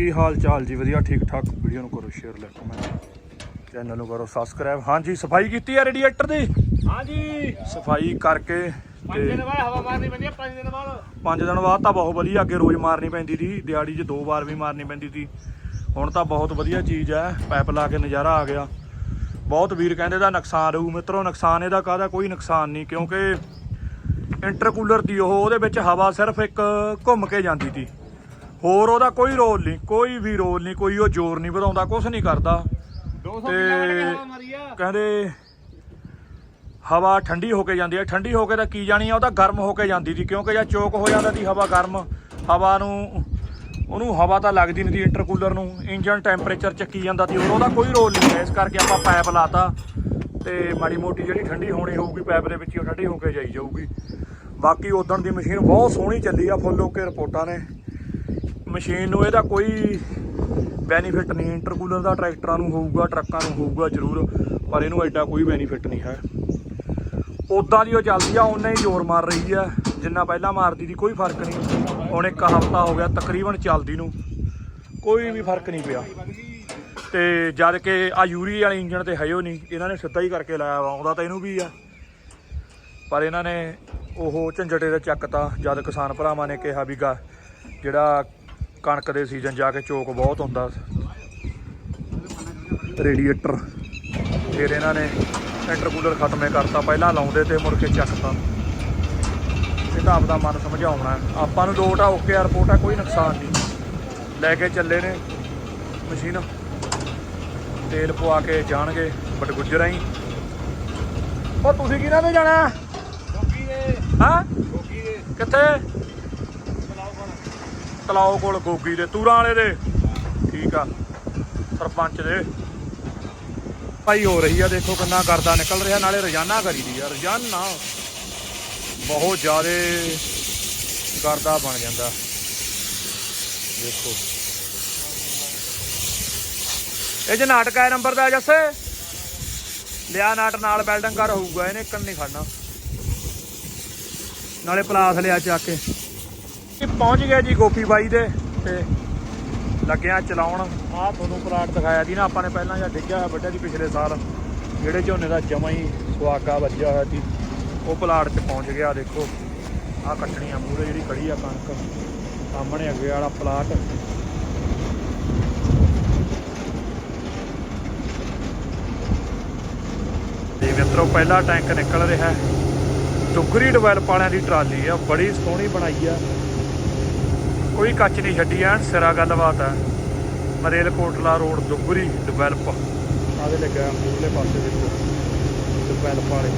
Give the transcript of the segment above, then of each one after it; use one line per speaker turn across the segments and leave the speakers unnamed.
ਕੀ ਹਾਲ ਚਾਲ ਜੀ? ਵਧੀਆ ਠੀਕ ਠਾਕ। ਵੀਡੀਓ ਨੂੰ ਕਰੋ ਸ਼ੇਅਰ ਲੈ ਕਮੈਂਟ ਚੈਨਲ ਨੂੰ ਕਰੋ ਸਬਸਕ੍ਰਾਈਬ ਹਾਂਜੀ ਸਫ਼ਾਈ ਕੀਤੀ ਹੈ ਰੇਡੀਏਟਰ ਦੀ?
ਹਾਂਜੀ।
ਸਫ਼ਾਈ ਕਰਕੇ
ਪੰਜ ਦਿਨ ਬਾਅਦ ਹਵਾ ਮਾਰਨੀ ਪੈਂਦੀ ਹੈ ਪੰਜ ਦਿਨ ਬਾਅਦ।
ਪੰਜ ਦਿਨ ਬਾਅਦ ਤਾਂ ਬਹੁਤ ਵਧੀਆ ਅੱਗੇ ਰੋਜ਼ ਮਾਰਨੀ ਪੈਂਦੀ ਸੀ। ਦਿਹਾੜੀ 'ਚ ਦੋ ਵਾਰ ਵੀ ਮਾਰਨੀ ਪੈਂਦੀ ਸੀ। ਹੁਣ ਤਾਂ ਬਹੁਤ ਵਧੀਆ ਚੀਜ਼ ਹੈ ਪਾਈਪ ਲਾ ਕੇ ਨਜ਼ਾਰਾ ਆ ਗਿਆ। ਬਹੁਤ ਵੀਰ ਕਹਿੰਦੇ ਦਾ ਨੁਕਸਾਨ ਰਹੂ। ਮਿੱਤਰੋ ਨੁਕਸਾਨ ਇਹਦਾ ਕਾਹਦਾ? ਕੋਈ ਨੁਕਸਾਨ ਨਹੀਂ ਕਿਉਂਕਿ ਇੰਟਰਕੂਲਰ ਦੀ ਉਹ ਉਹਦੇ ਵਿੱਚ ਹਵਾ ਸਿਰਫ ਇੱਕ ਘੁੰਮ ਕੇ ਜਾਂਦੀ ਸੀ। ਹੋਰ ਉਹਦਾ ਕੋਈ ਰੋਲ ਨਹੀਂ ਕੋਈ ਵੀ ਰੋਲ ਨਹੀਂ ਕੋਈ ਉਹ ਜ਼ੋਰ ਨਹੀਂ ਵਧਾਉਂਦਾ ਕੁਝ ਨਹੀਂ ਕਰਦਾ।
200
ਤੇ- ਕਹਿੰਦੇ ਹਵਾ ਠੰਡੀ ਹੋ ਕੇ ਜਾਂਦੀ ਹੈ ਠੰਡੀ ਹੋ ਕੇ ਤਾਂ ਕੀ ਜਾਣੀ ਆ ਉਹ ਤਾਂ ਗਰਮ ਹੋ ਕੇ ਜਾਂਦੀ ਸੀ ਕਿਉਂਕਿ ਜਦ ਚੋਕ ਹੋ ਜਾਂਦਾ ਸੀ ਹਵਾ ਗਰਮ। ਹਵਾ ਨੂੰ ਉਹਨੂੰ ਹਵਾ ਤਾਂ ਲੱਗਦੀ ਨਹੀਂ ਸੀ ਇੰਟਰਕੂਲਰ ਨੂੰ ਇੰਜਨ ਟੈਂਪਰੇਚਰ ਚੱਕੀ ਜਾਂਦਾ ਸੀ ਹੋਰ ਉਹਦਾ ਕੋਈ ਰੋਲ ਨਹੀਂ ਹੈ ਇਸ ਕਰਕੇ ਆਪਾਂ ਪਾਈਪ ਲਾਤਾ ਤੇ ਮਾੜੀ ਮੋਟੀ ਜਿਹੜੀ ਠੰਡੀ ਹੋਣੀ ਹੋਊਗੀ ਪਾਈਪ ਦੇ ਵਿੱਚ ਹੀ ਉਹ ਠੰਡੀ ਹੋ ਕੇ ਜਾਈ ਜਾਊਗੀ। ਬਾਕੀ ਉਦਣ ਦੀ ਮਸ਼ੀਨ ਬਹੁਤ ਸੋਹਣੀ ਚੱਲੀ ਆ ਫੁੱਲ ਓਕੇ ਰਿਪੋਰਟਾਂ ਨੇ। ਮਸ਼ੀਨ ਨੂੰ ਇਹਦਾ ਕੋਈ ਬੈਨੀਫਿਟ ਨਹੀਂ ਇੰਟਰਕੂਲਰ ਦਾ ਟਰੈਕਟਰਾਂ ਨੂੰ ਹੋਊਗਾ, ਟਰੱਕਾਂ ਨੂੰ ਹੋਊਗਾ ਜ਼ਰੂਰ, ਪਰ ਇਹਨੂੰ ਐਡਾ ਕੋਈ ਬੈਨੀਫਿਟ ਨਹੀਂ ਹੈ। ਉਦਾਂ ਦੀ ਉਹ ਚੱਲਦੀ ਆ ਉਨਾ ਹੀ ਜ਼ੋਰ ਮਾਰ ਰਹੀ ਆ, ਜਿੰਨਾ ਪਹਿਲਾਂ ਮਾਰਦੀ ਦੀ ਕੋਈ ਫ਼ਰਕ ਨਹੀਂ। ਹੁਣ ਇੱਕ ਹਫਤਾ ਹੋ ਗਿਆ, ਤਕਰੀਬਨ ਚੱਲਦੀ ਨੂੰ, ਕੋਈ ਵੀ ਫ਼ਰਕ ਨਹੀਂ ਪਿਆ। ਤੇ ਜਦ ਕਿ ਆ ਯੂਰੀ ਵਾਲੇ ਇੰਜਣ ਤੇ ਹੈ ਉਹ ਨਹੀਂ, ਇਹਨਾਂ ਨੇ ਸਿੱਧਾ ਹੀ ਕਰਕੇ ਲਾਇਆ ਵਾ, ਆਉਂਦਾ ਤਾਂ ਇਹਨੂੰ ਵੀ ਆ। ਪਰ ਇਹਨਾਂ ਨੇ ਉਹ ਝੰਜਟੇ ਦਾ ਚੱਕਤਾ, ਜਦ ਕਿਸਾਨ ਭਰਾਵਾਂ ਨੇ ਕਿਹਾ ਵੀ ਗਾ, ਜਿਹੜਾ ਕਣਕ ਦੇ ਸੀਜ਼ਨ ਜਾ ਕੇ ਚੋਕ ਬਹੁਤ ਹੁੰਦਾ। ਰੇਡੀਏਟਰ। ਫਿਰ ਇਹਨਾਂ ਨੇ ਇੰਟਰਕੂਲਰ ਖਤਮੇ ਕਰਤਾ। ਪਹਿਲਾਂ ਲਾਉਂਦੇ ਤੇ ਮੁੜ ਕੇ ਚੱਕਤਾ। ਇਹ ਤਾਂ ਆਪਦਾ ਮਨ ਸਮਝਾਉਣਾ। ਆਪਾਂ ਨੂੰ ਲੋਟ ਆ ਓਕੇ ਰਿਪੋਰਟ ਆ ਕੋਈ ਨੁਕਸਾਨ ਨਹੀਂ। ਲੈ ਕੇ ਚੱਲੇ ਨੇ ਮਸ਼ੀਨ। ਤੇਲ ਪਵਾ ਕੇ ਜਾਣਗੇ ਬਟ ਗੁੱਜਰਾਂ ਹੀ। ਉਹ ਤੁਸੀਂ ਕਿਹਨਾਂ ਤੇ ਜਾਣਾ?
ਗੋਗੀ ਦੇ।
ਹਾਂ?
ਗੋਗੀ ਦੇ।
ਕਿੱਥੇ? ਤਲਾਓ ਕੋਲ ਗੋਗੀ ਦੇ ਤੂਰਾਂ ਵਾਲੇ ਦੇ। ਠੀਕ ਆ, ਸਰਪੰਚ ਦੇ। ਭਾਈ, ਹੋ ਰਹੀ ਆ, ਦੇਖੋ ਕਿੰਨਾ ਕਰਦਾ ਨਿਕਲ ਰਿਹਾ, ਨਾਲੇ ਰੋਜ਼ਾਨਾ ਕਰੀਦੀ ਆ, ਰੋਜ਼ਾਨਾ। ਬਹੁਤ ਜ਼ਿਆਦੇ ਕਰਦਾ ਬਣ ਜਾਂਦਾ। ਦੇਖੋ। ਇਹ ਜੇ ਨਾਟਕ ਨੰਬਰ ਦਾ, ਜੱਸੇ। ਲਿਆ ਨਾਟ, ਨਾਲ ਬੈਲਡਿੰਗ ਕਰ ਹੋਊਗਾ, ਇਹਨੇ ਇੱਕ ਨਹੀਂ ਖੜਨਾ। ਨਾਲੇ ਪਲਾਸ ਲਿਆ ਚੱਕ ਕੇ। ਪਹੁੰਚ ਗਿਆ ਜੀ ਗੋਪੀ ਬਾਈ ਦੇ ਤੇ ਲੱਗਿਆ ਚਲਾਉਣ। ਆਹ ਤੁਹਾਨੂੰ ਪਲਾਟ ਦਿਖਾਇਆ ਸੀ ਨਾ, ਆਪਾਂ ਨੇ ਪਹਿਲਾਂ ਜਾਂ ਡਿੱਗਿਆ ਹੋਇਆ ਵੱਡਾ ਜੀ ਪਿਛਲੇ ਸਾਲ। ਜਿਹੜੇ ਝੋਨੇ ਦਾ ਜਮਾ ਹੀ ਸੁਆਗਾ ਵੱਜਿਆ ਹੋਇਆ ਸੀ ਉਹ ਪਲਾਟ 'ਚ ਪਹੁੰਚ ਗਿਆ ਦੇਖੋ। ਆਹ ਆ ਮੂਰੇ ਜਿਹੜੀ ਖੜੀ ਆ ਕਣਕ। ਸਾਹਮਣੇ ਅੱਗੇ ਵਾਲਾ ਪਲਾਟ। ਤੇ ਮਿੱਤਰੋ, ਪਹਿਲਾ ਟੈਂਕ ਨਿਕਲ ਰਿਹਾ। ਹੈ ਡਿਵੈਲਪ ਵਾਲਿਆਂ ਦੀ ਟਰਾਲੀ ਆ, ਬੜੀ ਸੋਹਣੀ ਬਣਾਈ ਆ। ਕੋਈ ਕੱਚ ਨਹੀਂ ਛੱਡੀ ਐਨ ਸਿਰਾ ਗੱਲਬਾਤ ਹੈ ਮਰੇਲ ਕੋਟਲਾ ਰੋਡ ਦੁੱਗਰੀ ਡਿਵੈਲਪ ਆਦੇ ਲੱਗਾ ਮੂਹਰਲੇ ਪਾਸੇ ਦੇਖੋ। ਡਿਵੈਲਪ ਵਾਲੇ।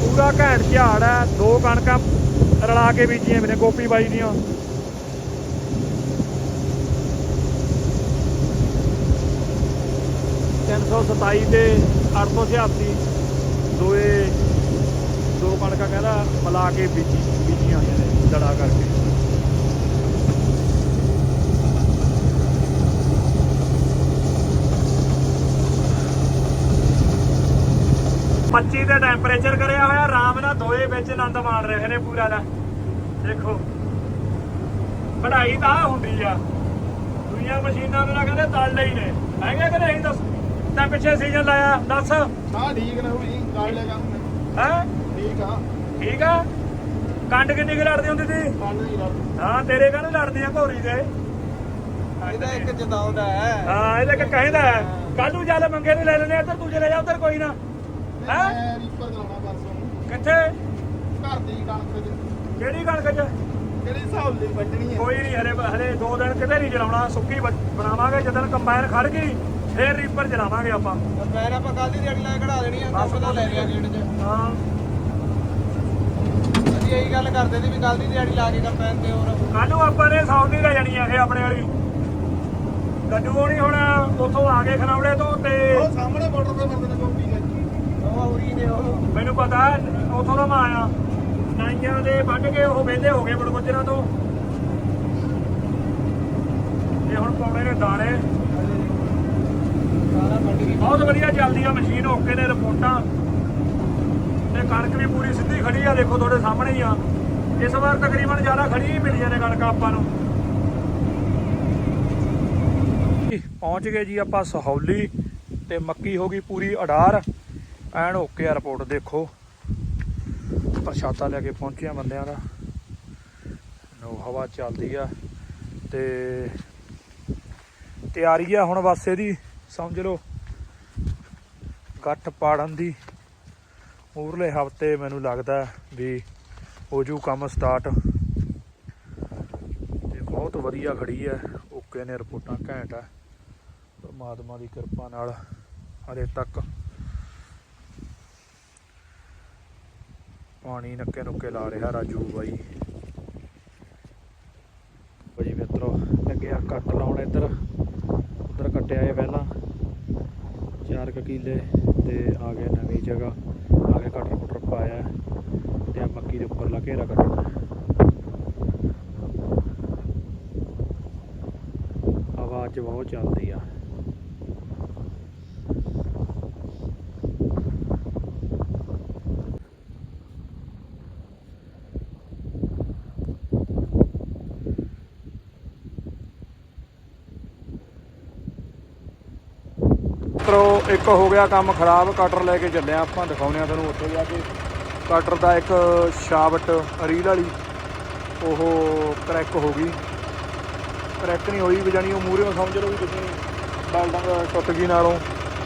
ਪੂਰਾ ਘੈਂਟ ਝਾੜ ਹੈ ਦੋ ਕਣਕਾਂ ਰਲਾ ਕੇ ਬੀਜੀਆਂ ਮੈਨੇ ਗੋਪੀ ਬਾਈ ਦੀਆਂ। ਤਿੰਨ ਸੌ ਸਤਾਈ ਤੇ 886 ਦੋਏ, ਦੋ ਕਣਕਾਂ ਕਹਿੰਦਾ ਮਿਲਾ ਕੇ ਬੀਜੀ, ਬੀਜੀਆਂ ਹੋਈਆਂ ਨੇ ਦੜਾ ਕਰਕੇ। ਪੱਚੀ ਦਾ ਟੈਂਪਰੇਚਰ ਕਰਿਆ ਹੋਇਆ ਆਰਾਮ ਨਾਲ ਦੋਏ ਵਿੱਚ ਆਨੰਦ ਮਾਣ ਰਹੇ ਨੇ ਪੂਰਾ ਦਾ। ਦੇਖੋ ਪੜਾਈ ਤਾਂ ਹੁੰਦੀ ਆ। ਦੁਨੀਆ ਮਸ਼ੀਨਾਂ ਨੂੰ ਕਹਿੰਦੇ ਤਲ ਲਈ ਨੇ। ਹੈਗੇ ਕਿ ਨਹੀਂ? ਦੱਸ। ਤਾਂ ਪਿੱਛੇ ਸੀਜ਼ਨ ਲਾਇਆ ਦੱਸ।
ਹਾਂ ਠੀਕ ਨਾ ਹੋਈ ਕਰ ਲੈ ਕੰਮ।
ਹੈ?
ਠੀਕ ਆ।
ਠੀਕ ਆ? ਕੰਡ ਕਿੰਨੀ ਕੁ ਲੜਦੀ ਹੁੰਦੀ ਸੀ?
ਕੱਲ
ਹਾਂ ਤੇਰੇ ਕਾਹਨੂੰ ਲੜਦੀ ਆ ਘੋਰੀ ਦੇ।
ਇਹਦਾ ਇੱਕ ਜਤਾਉਂਦਾ ਹੈ।
ਹਾਂ ਇਹਦੇ ਕਿ ਕਹਿੰਦਾ ਕੱਲ ਨੂੰ ਮੰਗੇ ਨੂੰ ਲੈ ਲੈਣੇ ਇੱਧਰ ਤੂੰ ਚਲੇ ਜਾ ਉੱਧਰ ਕੋਈ ਨਾ। ਹੈ?
ਰੀਪਰ ਲਾਉਣਾ ਪਰਸੋਂ।
ਕਿੱਥੇ?
ਘਰ ਦੀ ਕਣਕ ਚ
ਕਿਹੜੀ ਕਣਕ ਚ?
ਕਿਹੜੀ ਹਿਸਾਬ ਦੀ ਵੱਢਣੀ ਹੈ?
ਕੋਈ ਨਹੀਂ ਹਲੇ ਹਲੇ ਦੋ ਦਿਨ ਕਿਤੇ ਨਹੀਂ ਚਲਾਉਣਾ ਸੁੱਕੀ ਬ- ਬਣਾਵਾਂਗੇ ਜਦੋਂ ਕੰਬਾਈਨ ਖੜ ਗਈ ਫੇਰ ਰੀਪਰ ਚਲਾਵਾਂਗੇ ਆਪਾਂ।
ਮੈਂ ਆਪਾਂ ਕੱਲ ਦੀ ਦਿਹਾੜੀ ਲੈ ਕੇ ਕਢਾ ਦੇਣੀ ਆ ਕੰਮ ਤਾਂ ਲੈ ਲਿਆ ਗੇਟ 'ਚ।
ਹਾਂ।
ਅਸੀਂ ਇਹੀ ਗੱਲ ਕਰਦੇ ਸੀ ਵੀ ਕੱਲ ਦੀ ਦਿਹਾੜੀ ਲਾ ਕੇ ਕੰਪੈਨ ਤੇ ਹੋਰ।
ਕੱਲ ਨੂੰ ਆਪਾਂ ਨੇ ਸੌਦੀ ਲੈ ਜਾਣੀ ਆ ਇਹ ਆਪਣੇ ਵਾਲੀ। ਗੱਡੂ ਹੋਣੀ ਹੁਣ ਉੱਥੋਂ ਆ ਗਏ ਖਨਾਵੜੇ ਤੋਂ ਤੇ
ਉਹ ਸਾਹਮਣੇ ਬਾਰਡਰ ਤੇ ਬੰਦੇ ਨੇ ਕੋਪੀ ਨੇ ਉਹ ਉਰੀ ਨੇ ਉਹ
ਮੈਨੂੰ ਪਤਾ ਉੱਥੋਂ ਦਾ ਮੈਂ ਆਇਆ। ਨਾਈਆਂ ਦੇ ਵੱਢ ਕੇ ਉਹ ਵੇਲੇ ਹੋ ਗਏ ਬੜਗੁੱਜਰਾਂ ਤੋਂ। ਦਾਣੇ
ਸਾਰਾ ਮੰਡੀ ਦੀ
ਬਹੁਤ ਵਧੀਆ ਚੱਲਦੀ ਆ ਮਸ਼ੀਨ, ਓਕੇ ਨੇ ਰਿਪੋਰਟਾਂ। ਤੇ ਕਣਕ ਵੀ ਪੂਰੀ ਸਿੱਧੀ ਖੜੀ ਆ, ਦੇਖੋ ਤੁਹਾਡੇ ਸਾਹਮਣੇ ਹੀ ਆ। ਇਸ ਵਾਰ ਤਕਰੀਬਨ ਜ਼ਿਆਦਾ ਖੜੀ ਹੀ ਮਿਲੀਆਂ ਨੇ ਕਣਕਾਂ ਆਪਾਂ ਨੂੰ। ਪਹੁੰਚ ਗਏ ਜੀ ਆਪਾਂ ਸਹੌਲੀ, ਤੇ ਮੱਕੀ ਹੋ ਗਈ ਪੂਰੀ ਅਡਾਰ। ਐਨ ਓਕੇ ਆ ਰਿਪੋਰਟ, ਦੇਖੋ। ਛਾਤਾ ਲੈ ਕੇ ਪਹੁੰਚੇ ਆ ਬੰਦਿਆਂ ਦਾ। ਨੋ ਹਵਾ ਚੱਲਦੀ ਆ ਤੇ ਤਿਆਰੀ ਆ ਹੁਣ ਬਸ ਇਹਦੀ, ਸਮਝ ਲਓ। ਗੱਠ ਪਾੜਨ ਦੀ। ਮੂਰਲੇ ਹਫ਼ਤੇ ਮੈਨੂੰ ਲੱਗਦਾ ਵੀ ਹੋ ਜੂ ਕੰਮ ਸਟਾਰਟ। ਤੇ ਬਹੁਤ ਵਧੀਆ ਖੜੀ ਹੈ ਓਕੇ ਨੇ ਰਿਪੋਰਟਾਂ ਘੈਂਟ ਹੈ ਪਰਮਾਤਮਾ ਦੀ ਕਿਰਪਾ ਨਾਲ ਹਲੇ ਤੱਕ। ਪਾਣੀ ਨੱਕੇ ਨੁੱਕੇ ਲਾ ਰਿਹਾ ਰਾਜੂ ਬਾਈ। ਬਈ ਮਿੱਤਰੋ ਲੱਗਿਆ ਕੱਟ ਲਾਉਣ ਇੱਧਰ। ਉਧਰ ਕੱਟਿਆ ਇਹ ਪਹਿਲਾਂ। ਚਾਰ ਕੁ ਕਿੱਲੇ ਤੇ ਆ ਗਏ ਨਵੀਂ ਜਗ੍ਹਾ। ਆ ਕੇ ਕਟਰ ਕੁਟਰ ਪਾਇਆ ਤੇ ਆ ਮੱਕੀ ਦੇ ਉੱਪਰ ਲਾ ਘੇਰਾ ਕੱਟਣਾ ਆਵਾਜ਼ ਬਹੁਤ ਚੱਲਦੀ ਆ। ਮਿੱਤਰੋ, ਇੱਕ ਹੋ ਗਿਆ ਕੰਮ ਖਰਾਬ ਕਟਰ ਲੈ ਕੇ ਚੱਲਿਆ ਆਪਾਂ, ਦਿਖਾਉਂਦੇ ਆ ਤੁਹਾਨੂੰ ਉੱਥੇ ਜਾ ਕੇ। ਕਟਰ ਦਾ ਇੱਕ ਸ਼ਾਫਟ ਰੀਲ ਵਾਲੀ, ਉਹ ਕਰੈਕ ਹੋ ਗਈ। ਕਰੈਕ ਨਹੀਂ ਹੋਈ, ਵੀ ਜਾਨੀ ਉਹ ਮੂਰੇ ਸਮਝ ਲਓ ਵੀ ਤੁਸੀਂ ਬੈਲਡਿੰਗ ਟੁੱਟ ਗਈ ਨਾਲੋਂ।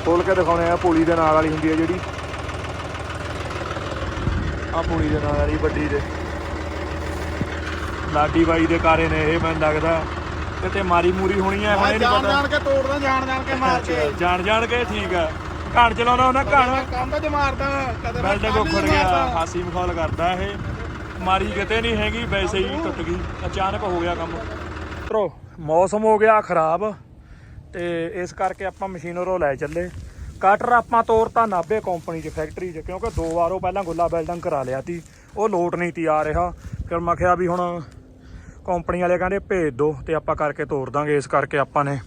ਖੋਲ ਕੇ ਦਿਖਾਉਣੇ ਆ ਪੁਲੀ ਦੇ ਨਾਲ ਵਾਲੀ ਹੁੰਦੀ ਹੈ ਜਿਹੜੀ। ਆ ਪੁਲੀ ਦੇ ਨਾਲ ਵਾਲੀ ਵੱਡੀ ਦੇ। ਲਾਡੀ ਬਾਈ ਦੇ ਕਾਰੇ ਨੇ, ਇਹ ਮੈਨੂੰ ਲੱਗਦਾ। ਕਿਤੇ ਮਾਰੀ ਮੂਰੀ ਹੋਣੀ ਹੈ ਹੁਣ ਇਹ ਨਹੀਂ
ਜਾਣ
ਪਤਾ।
ਜਾਣ ਕੇ ਤੋੜਦਾ ਜਾਣ ਜਾਣ ਕੇ ਮਾਰ ਕੇ।
ਜਾਣ ਜਾਣ ਕੇ ਠੀਕ ਆ। ਘਾਣ ਚਲਾਉਣਾ ਉਹਨਾਂ ਘਾਣ
ਕੰਧ ਚ ਮਾਰਦਾ ਕਦੇ ਕੰਧ 'ਚ
ਉੱਖੜ ਗਿਆ। ਹਾਸੀ ਮਖੌਲ ਕਰਦਾ ਇਹ। ਮਾਰੀ ਕਿਤੇ ਨਹੀਂ ਹੈਗੀ ਵੈਸੇ ਹੀ ਟੁੱਟ ਗਈ। ਅਚਾਨਕ ਹੋ ਗਿਆ ਕੰਮ। ਮਿੱਤਰੋ ਮੌਸਮ ਹੋ ਗਿਆ ਖਰਾਬ ਤੇ ਇਸ ਕਰਕੇ ਆਪਾਂ ਮਸ਼ੀਨਰੋਂ ਲੈ ਚੱਲੇ। ਕਟਰ ਆਪਾਂ ਤੋਰਤਾ ਨਾਭੇ ਕੰਪਨੀ 'ਚ ਫੈਕਟਰੀ 'ਚ ਕਿਉਂਕਿ ਦੋ ਵਾਰ ਉਹ ਪਹਿਲਾਂ ਗੁੱਲਾ ਬਿਲਡਿੰਗ ਕਰਾ ਲਿਆ ਤੀ ਉਹ ਲੋਟ ਨਹੀਂ ਤੀ ਆ ਰਿਹਾ। ਫਿਰ ਮੈਂ ਕਿਹਾ ਵੀ ਹੁਣ ਕੰਪਨੀ ਵਾਲੇ ਕਹਿੰਦੇ ਭੇਜ ਦੋ ਤੇ ਆਪਾਂ ਕਰਕੇ ਤੋਰ ਦਾਂਗੇ, ਇਸ ਕਰਕੇ ਆਪਾਂ ਨੇ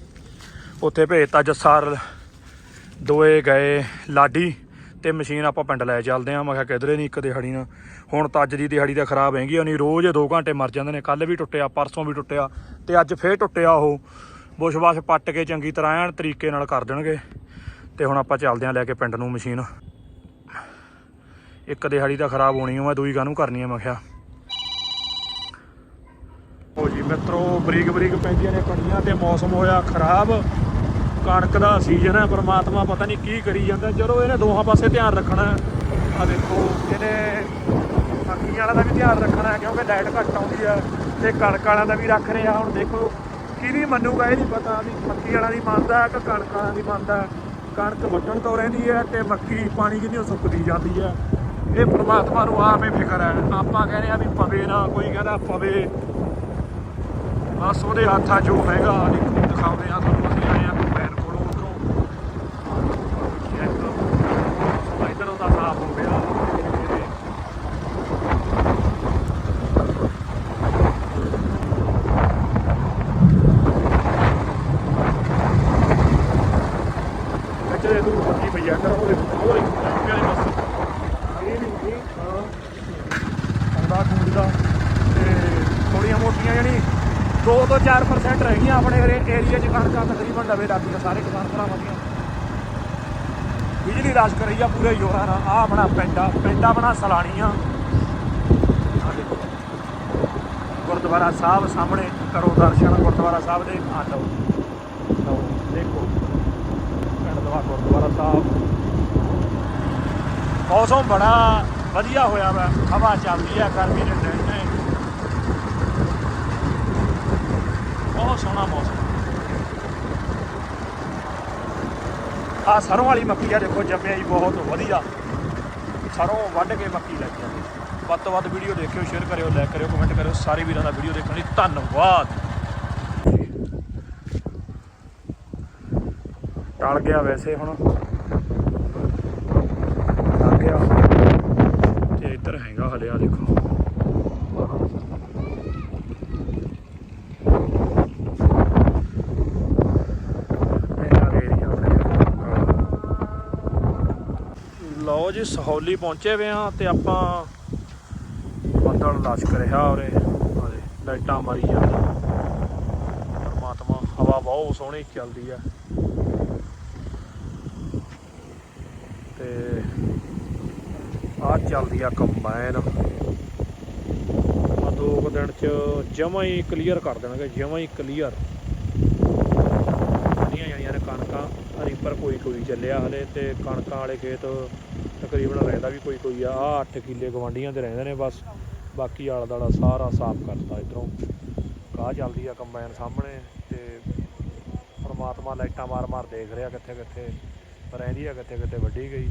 ਉੱਥੇ ਭੇਜਤਾ ਜੱਸਾਰ ਦੋਏ ਗਏ ਲਾਡੀ ਤੇ ਮਸ਼ੀਨ ਆਪਾਂ ਪਿੰਡ ਲੈ ਚੱਲਦੇ ਆਂ। ਮੈਂ ਕਿਹਾ ਕਿਧਰੇ ਨਹੀਂ ਇੱਕ ਦਿਹਾੜੀ ਨਾਲ ਹੁਣ ਤਾਂ ਅੱਜ ਦੀ ਦਿਹਾੜੀ ਤਾਂ ਖਰਾਬ ਹੈਗੀ ਆ, ਨਹੀਂ ਰੋਜ਼ 2 ਘੰਟੇ ਮਰ ਜਾਂਦੇ ਨੇ। ਕੱਲ ਵੀ ਟੁੱਟਿਆ, ਪਰਸੋਂ ਵੀ ਟੁੱਟਿਆ ਤੇ ਅੱਜ ਫੇਰ ਟੁੱਟਿਆ ਉਹ। ਬੁਸ਼-ਬਾਸ਼ ਪੱਟ ਕੇ ਚੰਗੀ ਤਰ੍ਹਾਂ ਐਨ ਤਰੀਕੇ ਨਾਲ ਕਰ ਦੇਣਗੇ। ਤੇ ਹੁਣ ਆਪਾਂ ਚੱਲਦੇ ਆਂ ਲੈ ਕੇ ਪਿੰਡ ਨੂੰ ਮਸ਼ੀਨ। ਇੱਕ ਦਿਹਾੜੀ ਤਾਂ ਖਰਾਬ ਹੋਣੀ ਓ ਮੈਂ ਦੂਈ ਕਾਹਨੂੰ ਕਰਨੀ ਆ, ਮੈਂ ਕਿਹਾ। ਮਿੱਤਰੋ, ਬਰੀਕ ਬਰੀਕ ਪੈਂਦੀਆਂ ਨੇ ਕਣੀਆਂ ਤੇ ਮੌਸਮ ਹੋਇਆ ਖਰਾਬ। ਕਣਕ ਦਾ ਸੀਜ਼ਨ ਹੈ, ਪਰਮਾਤਮਾ ਪਤਾ ਨਹੀਂ ਕੀ ਕਰੀ ਜਾਂਦਾ। ਚਲੋ, ਇਹਨੇ ਦੋਹਾਂ ਪਾਸੇ ਧਿਆਨ ਰੱਖਣਾ ਆ ਦੇਖੋ, ਇਹਨੇ ਮੱਕੀਆਂ ਵਾਲਾ ਦਾ ਵੀ ਧਿਆਨ ਰੱਖਣਾ ਕਿਉਂਕਿ ਲਾਈਟ ਘੱਟ ਆਉਂਦੀ ਹੈ ਤੇ ਕਣਕ ਵਾਲਾ ਦਾ ਵੀ ਰੱਖ ਰਿਹਾ ਹੁਣ ਦੇਖੋ, ਕਿਹਦੀ ਮੰਨੂਗਾ ਇਹ ਨਹੀਂ ਪਤਾ ਵੀ ਮੱਕੀ ਵਾਲਾ ਦੀ ਮੰਨਦਾ ਕਿ ਕਣਕ ਵਾਲਾ ਦੀ ਮੰਨਦਾ ਕਣਕ ਵੱਢਣ ਤੋਂ ਰਹਿੰਦੀ ਹੈ ਤੇ ਮੱਕੀ ਪਾਣੀ ਕਿੰਨੀ ਸੁੱਕਦੀ ਜਾਂਦੀ ਹੈ। ਇਹ ਪ੍ਰਮਾਤਮਾ ਨੂੰ ਆਪੇ ਫਿਕਰ ਹੈ। ਆਪਾਂ ਕਹਿੰਦੇ ਆ ਵੀ ਪਵੇ ਨਾ, ਕੋਈ ਕਹਿੰਦਾ ਪਵੇ। ਬਸ ਉਹਦੇ ਹੱਥਾਂ 'ਚ ਜੋ ਹੈਗਾ ਦੇਖੋ, ਦਿਖਾਉਂਦੇ ਆ ਤੁਹਾਨੂੰ, ਅਸੀਂ ਆਏ ਆ ਕੰਪੈਨ ਕੋਲੋਂ ਉਧਰੋਂ। ਇਧਰੋਂ ਦਾ ਸਾਫ਼ ਹੋ ਗਿਆ। ਇੱਥੇ ਤੂੰ ਪੱਕੀ ਪਈ ਆ, ਕਰ ਉਹਦੇ ਉਹਦੇ ਕਿਹੜੇ ਪਾਸੇ ਇਹ ਨਹੀਂ ਹੁੰਦੀ ਹਾਂ। ਅੰਦਾ ਕੁੰਡਾ ਤੇ ਥੋੜੀਆਂ ਮੋਟੀਆਂ ਜਿਹੜੀ 2 ਤੋਂ 4% ਰਹਿ ਗਈਆਂ ਆਪਣੇ ਏਰੀਆ 'ਚ ਕਣਕਾਂ ਤਕਰੀਬਨ ਲਵੇ ਲੱਗ ਸਾਰੇ ਕਿਸਾਨ ਭਰਾਵਾਂ ਦੀਆਂ। ਬਿਜਲੀ ਰਾਜ ਕਰੀ ਆ ਪੂਰੇ ਜੋਰਾਂ ਨਾਲ। ਆ ਆਪਣਾ ਪਿੰਡ ਆ, ਪਿੰਡ ਆਪਣਾ ਸਲਾਣੀਆਂ ਆਹ ਦੇਖੋ। ਗੁਰਦੁਆਰਾ ਸਾਹਿਬ ਸਾਹਮਣੇ, ਕਰੋ ਦਰਸ਼ਨ ਗੁਰਦੁਆਰਾ ਸਾਹਿਬ ਦੇ। ਆ ਲਓ। ਲਓ, ਦੇਖੋ। ਪਿੰਡ ਦਾ ਗੁਰਦੁਆਰਾ ਸਾਹਿਬ। ਮੌਸਮ ਬੜਾ ਵਧੀਆ ਹੋਇਆ ਵਾ। ਹਵਾ ਚੱਲਦੀ ਹੈ ਗਰਮੀ ਦੇ ਦਿਨ ਨੇ ਬਹੁਤ ਸੋਹਣਾ ਮੌਸਮ ਆ ਸਰੋਂ ਵਾਲੀ ਮੱਕੀ ਆ, ਦੇਖੋ, ਜੰਮਿਆ ਜੀ ਬਹੁਤ ਵਧੀਆ। ਸਰੋਂ ਵੱਢ ਕੇ ਮੱਕੀ ਲੈ ਕੇ ਵੱਧ ਤੋਂ ਵੱਧ ਵੀਡੀਓ ਦੇਖਿਓ ਸ਼ੇਅਰ ਕਰਿਓ ਲਾਈਕ ਕਰਿਓ ਕਮੈਂਟ ਕਰਿਓ। ਸਾਰੇ ਵੀਰਾਂ ਦਾ ਵੀਡੀਓ ਦੇਖਣ ਲਈ ਧੰਨਵਾਦ। ਟਲ ਗਿਆ ਵੈਸੇ ਹੁਣ। ਟਲ ਗਿਆ। ਤੇ ਇੱਧਰ ਹੈਗਾ ਹਲੇ ਆ ਦੇਖੋ। ਲਓ ਜੀ, ਸਹੌਲੀ ਪਹੁੰਚੇ ਵੇ ਆ ਤੇ ਆਪਾਂ ਬੱਦਲ ਲਸ਼ਕ ਰਿਹਾ ਉਰੇ। ਆਲੇ ਲਾਈਟਾਂ ਮਾਰੀ ਜਾਂਦੇ ਪਰਮਾਤਮਾ, ਹਵਾ ਬਹੁਤ ਸੋਹਣੀ ਚੱਲਦੀ ਆ। ਤੇ ਆ ਚੱਲਦੀ ਆ ਕੰਬਾਈਨ। ਆ ਦੋ ਕੁ ਦਿਨ ਚ ਜਮਾ ਹੀ ਕਲੀਅਰ ਕਰ ਦੇਣਗੇ ਜਮਾ ਹੀ ਕਲੀਅਰ ਵਧੀਆ ਜਾਣੀਆਂ ਨੇ ਕਣਕਾਂ ਰੀਪਰ ਕੋਈ ਕੋਈ ਚੱਲਿਆ ਹਲੇ ਤੇ ਕਣਕਾਂ ਵਾਲੇ ਖੇਤ ਤਕਰੀਬਨ ਰਹਿੰਦਾ ਵੀ ਕੋਈ ਕੋਈ ਆ, ਆਹ 8 ਕਿੱਲੇ ਗਵਾਂਡੀਆਂ ਦੇ ਰਹਿੰਦੇ ਨੇ ਬਸ। ਬਾਕੀ ਆਲਾ ਦਾਲਾ ਸਾਰਾ ਸਾਫ਼ ਕਰਤਾ ਇਧਰੋਂ। ਕਾਹ ਚੱਲਦੀ ਆ ਕੰਬਾਈਨ ਸਾਹਮਣੇ ਤੇ ਪਰਮਾਤਮਾ ਲਾਈਟਾਂ ਮਾਰ ਮਾਰ ਦੇਖ ਰਿਹਾ ਕਿੱਥੇ ਕਿੱਥੇ ਰਹਿੰਦੀ ਆ ਕਿੱਥੇ ਕਿੱਥੇ ਵੱਢੀ ਗਈ।